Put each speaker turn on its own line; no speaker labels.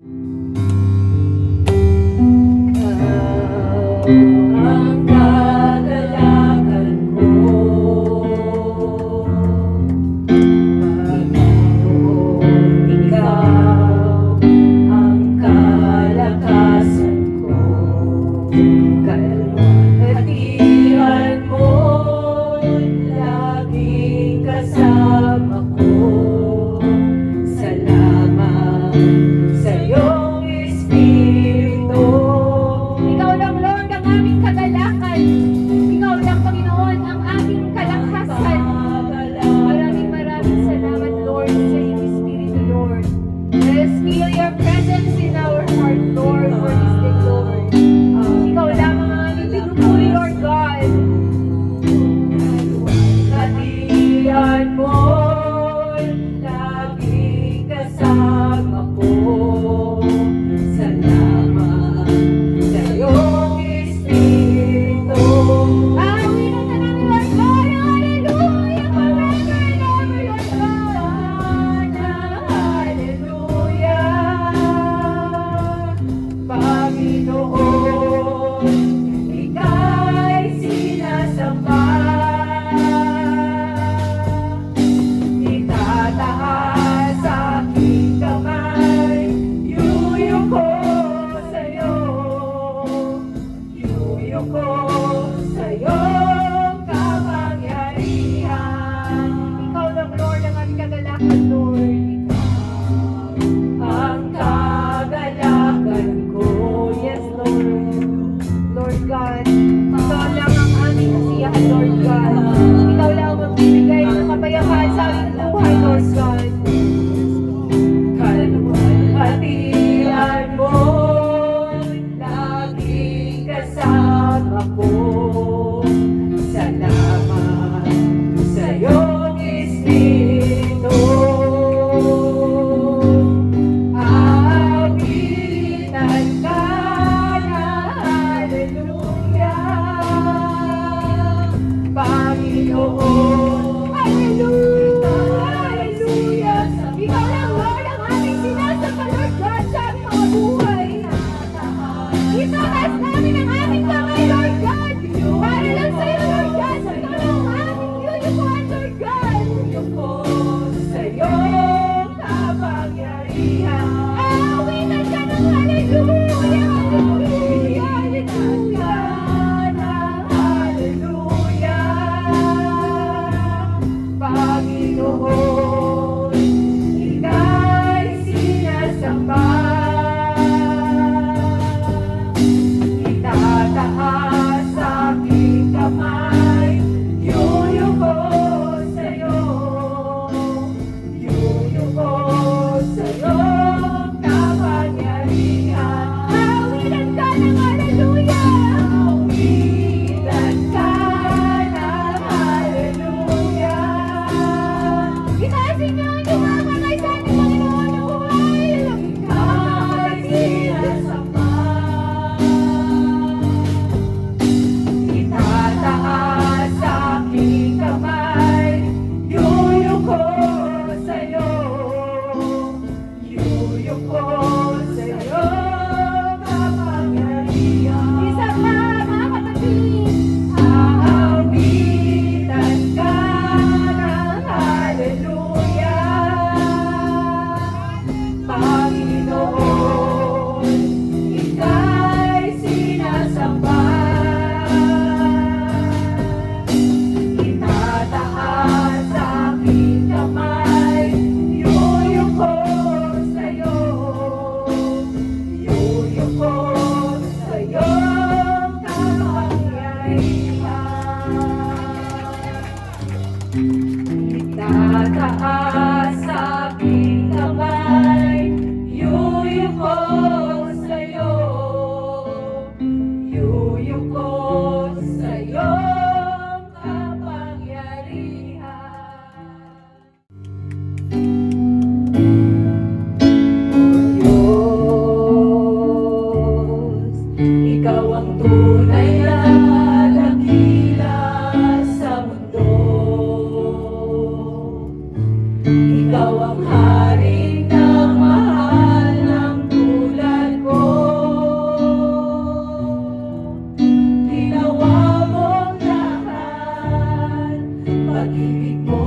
you of course.
Kita
Ikaw ang tunay na dakila sa mundo. Ikaw ang hari ng mahal ng tulad ko. Ginawa mong lahat pag-ibig mo